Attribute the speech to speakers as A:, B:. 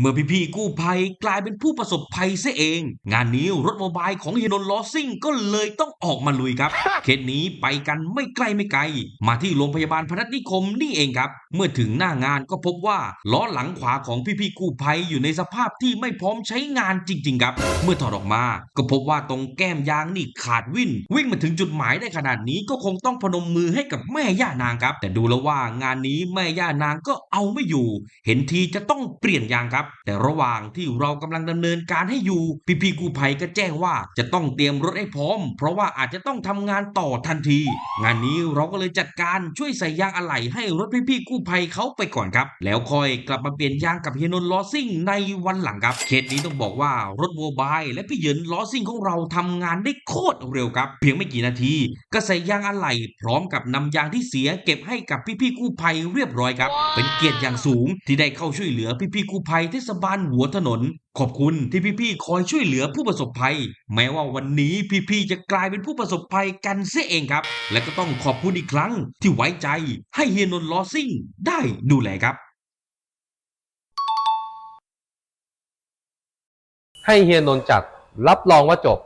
A: เมื่อพี่ๆกู้ภัยกลายเป็นผู้ประสบภัยซะเอง งานนี้รถโมบายของเฮยนนท์ลอซิ่งก็เลยต้องออกมาลุยครับ เคสนี้ไปกันไม่ไกลไม่ไกล มาที่โรงพยาบาลพนัสนิคมนี่เองครับ เมื่อถึงหน้างานก็พบว่าล้อหลังขวาของพี่ๆกู้ภัยอยู่ในสภาพที่ไม่พร้อมใช้งานจริง ๆ ครับ เมื่อถอดออกมา ก็พบว่าตรงแก้มยางนี่ขาดวิ่น วิ่งมาถึงจุดหมายได้ขนาดนี้ก็คงต้องพนมมือให้กับแม่ย่านางครับ แต่ดูแล้วว่างานนี้แม่ย่านางก็เอาไม่อยู่ เห็นทีจะต้องเปลี่ยนยางครับแต่ระหว่างที่เรากำลังดำเนินการให้อยู่ พี่ๆกู้ภัยก็แจ้งว่าจะต้องเตรียมรถให้พร้อม เพราะว่าอาจจะต้องทำงานต่อทันที งานนี้เราก็เลยจัดการช่วยใส่ยางอะไหล่ให้รถพี่ๆกู้ภัยเขาไปก่อนครับ แล้วค่อยกลับมาเปลี่ยนยางกับเฮียนนท์ล้อซิ่งในวันหลังครับเคสนี้ต้องบอกว่ารถโมบายและพี่เหยินล้อซิ่งของเราทำงานได้โคตรเร็วครับ เพียงไม่กี่นาที ก็ใส่ยางอะไหล่พร้อมกับนำยางที่เสียเก็บให้กับพี่ๆกู้ภัยเรียบร้อยครับ เป็นเกียรติอย่างสูงที่ได้เข้าช่วยเหลือพี่ๆกู้ภัยเทศบาลหัวถนน ขอบคุณที่พี่ๆคอยช่วยเหลือผู้ประสบภัย แม้ว่าวันนี้พี่ๆจะกลายเป็นผู้ประสบภัยกันเสียเองครับ และก็ต้องขอบคุณอีกครั้งที่ไว้ใจให้เฮียนนท์ลอซิ่งได้ดูแลครับ
B: ให้เฮียนนท์จัดรับรองว่าจบ